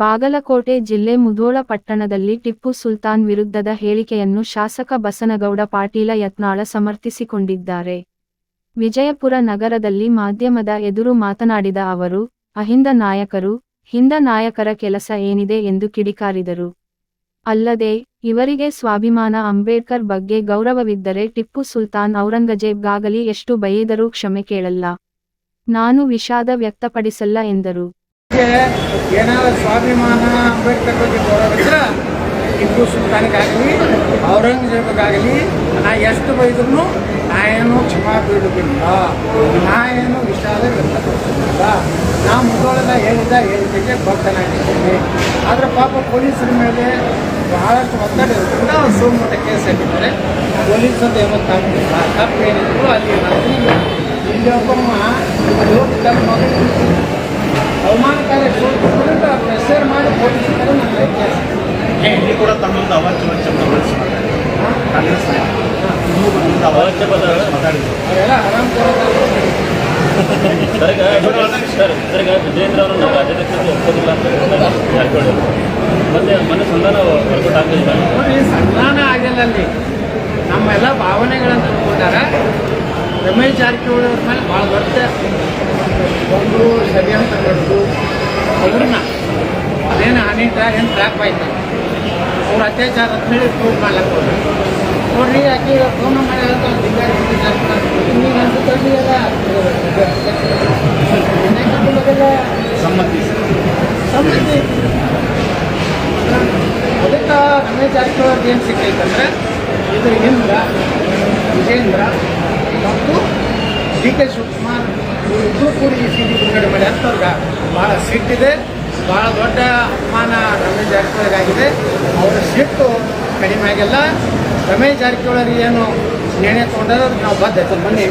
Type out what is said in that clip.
ಬಾಗಲಕೋಟೆ ಜಿಲ್ಲೆ ಮುಧೋಳ ಪಟ್ಟಣದಲ್ಲಿ ಟಿಪ್ಪು ಸುಲ್ತಾನ್ ವಿರುದ್ಧದ ಹೇಳಿಕೆಯನ್ನು ಶಾಸಕ ಬಸನಗೌಡ ಪಾಟೀಲ ಯತ್ನಾಳ ಸಮರ್ಥಿಸಿಕೊಂಡಿದ್ದಾರೆ. ವಿಜಯಪುರ ನಗರದಲ್ಲಿ ಮಾಧ್ಯಮದ ಎದುರು ಮಾತನಾಡಿದ ಅವರು, ಅಹಿಂದ ನಾಯಕರು, ಹಿಂದ ನಾಯಕರ ಕೆಲಸ ಏನಿದೆ ಎಂದು ಕಿಡಿಕಾರಿದರು. ಅಲ್ಲದೆ, ಇವರಿಗೆ ಸ್ವಾಭಿಮಾನ ಅಂಬೇಡ್ಕರ್ ಬಗ್ಗೆ ಗೌರವವಿದ್ದರೆ ಟಿಪ್ಪು ಸುಲ್ತಾನ್ ಔರಂಗಜೇಬ್ಗಾಗಲಿ ಎಷ್ಟು ಬಯ್ಯದರೂ ಕ್ಷಮೆ ಕೇಳಲ್ಲ. ನಾನು ವಿಷಾದ ವ್ಯಕ್ತಪಡಿಸಲ್ಲ ಎಂದರು. ಏನಾದ್ರು ಸ್ವಾಭಿಮಾನ ಅಂಬೇಡ್ಕರ್ ಬಗ್ಗೆ ಗೌರವ ಇದ್ರೆ ಟಿಪ್ಪು ಸುಲ್ತಾನಿಗಾಗಲಿ ಔರಂಗಜೇಬಗಾಗಲಿ ನಾ ಎಷ್ಟು ಬೈದ್ರು ನಾ ಏನು ಕ್ಷಮಾ ಬೀಳುವುದಿಲ್ಲ ನಾ ಏನು ವಿಷಾದ ವ್ಯಕ್ತಪಡಿಸುವುದಿಲ್ಲ ನಾ ಮುದೋಳದ ಹೇಳಿದ ಹೇಳಿಕೆಗೆ ಬದ್ಧನಾಗಿದ್ದೇನೆ. ಆದರೆ ಪಾಪ ಪೊಲೀಸರ ಮೇಲೆ ಬಹಳಷ್ಟು ಒತ್ತಡ ಇರೋದ್ರಿಂದ ಅವ್ರು ಸೋಮವಾರ ಕೇಸ್ ಹಾಕಿದ್ದಾರೆ ಪೊಲೀಸರು ಯಾವತ್ತಾಗಿಲ್ಲ ತಪ್ಪು ಏನಿದ್ರು ಅಲ್ಲಿ ನಾನು ಇಲ್ಲಿ ಒಬ್ಬಮ್ಮ ಮಗನಿಗೆ ಅವಮಾನಕಾರಿ ಪ್ರೆಷರ್ ಮಾಡಿ ಇಲ್ಲಿ ಕೂಡ ತಮ್ಮೊಂದು ಅವಾಚ್ಯ ವಂಚನೆ ಬಳಸಿದ್ದಾರೆ ಕಾಂಗ್ರೆಸ್. ಇನ್ನೂ ಅವಾಚ್ಯ ಪದ ಮಾತಾಡಿದ್ರು. ಸರ್ ಸರ್ಗ ವಿಜೇಂದ್ರ ಅವರು ನಾವು ರಾಜ್ಯಾಧ್ಯಕ್ಷರಿಗೆ ಒಪ್ಪೋದಿಲ್ಲ ಅಂತ ಹೇಳಿದ್ರು ಜಾರಕಿಹೊಳಿ. ಮತ್ತೆ ಮನೆ ಸಂಧಾನ ವರ್ಕೌಟ್ ಆಗಲಿಲ್ಲ ಸಂಧಾನ ಆಗಿಲ್ಲ ಅಲ್ಲಿ. ನಮ್ಮೆಲ್ಲ ಭಾವನೆಗಳನ್ನು ತಿಳ್ಕೊಂಡಾರ ರಮೇಶ್ ಜಾರಕಿಹೊಳಿ ಅವ್ರ ಮೇಲೆ ಭಾಳ ದೊಡ್ಡ ಒಂದು ಷಡ್ಯಂತ್ರ ನಡೆದು ಅವ್ರನ್ನ ಅದೇನು ಹನಿ ಟ್ರ್ಯಾಕ್ ಏನು ಟ್ರ್ಯಾಕ್ ಆಯ್ತು. ಅವ್ರ ಅತ್ಯಾಚಾರ ಅಂತ ಹೇಳಿ ಪ್ರೂವ್ ಮಾಡ್ಲಕ್ಕೆ ಹೋದ್ರು. ನೋಡ್ರಿ ಆಕೆ ಫೋನ್ ಮಾಡಿ ಸಮ್ಮತಿ ಸಮ್ಮತಿ ಅದಕ್ಕೆ ರಮೇಶ್ ಜಾರಕಿಹೊಳಿ ಏನು ಸಿಕ್ಕೈತಂದ್ರೆ ಇದು ಇಂದ್ರ ವಿಜೇಂದ್ರ ಮತ್ತು ಡಿ ಕೆ ಶಿವಕುಮಾರ್ ಇಬ್ಬರು ಕೂಡ ಈ ಸಿ ಡಿ ಬಿಡುಗಡೆ ಮಾಡಿ ಅಂತವ್ರಿಗೆ ಭಾಳ ಸಿಟ್ಟಿದೆ ಭಾಳ ದೊಡ್ಡ ಅಪಮಾನ ರಮೇಶ್ ಜಾರಕಿಹೊಳಿಗಾಗಿದೆ. ಅವರ ಸಿಟ್ಟು ಕಡಿಮೆ ಆಗಿಲ್ಲ. ರಮೇಶ್ ಜಾರಕಿಹೊಳಿ ಏನು ನಿರ್ಣಯ ತೊಗೊಂಡಾರ ನಾವು ಬದ್ಧ. ಮೊನ್ನೆ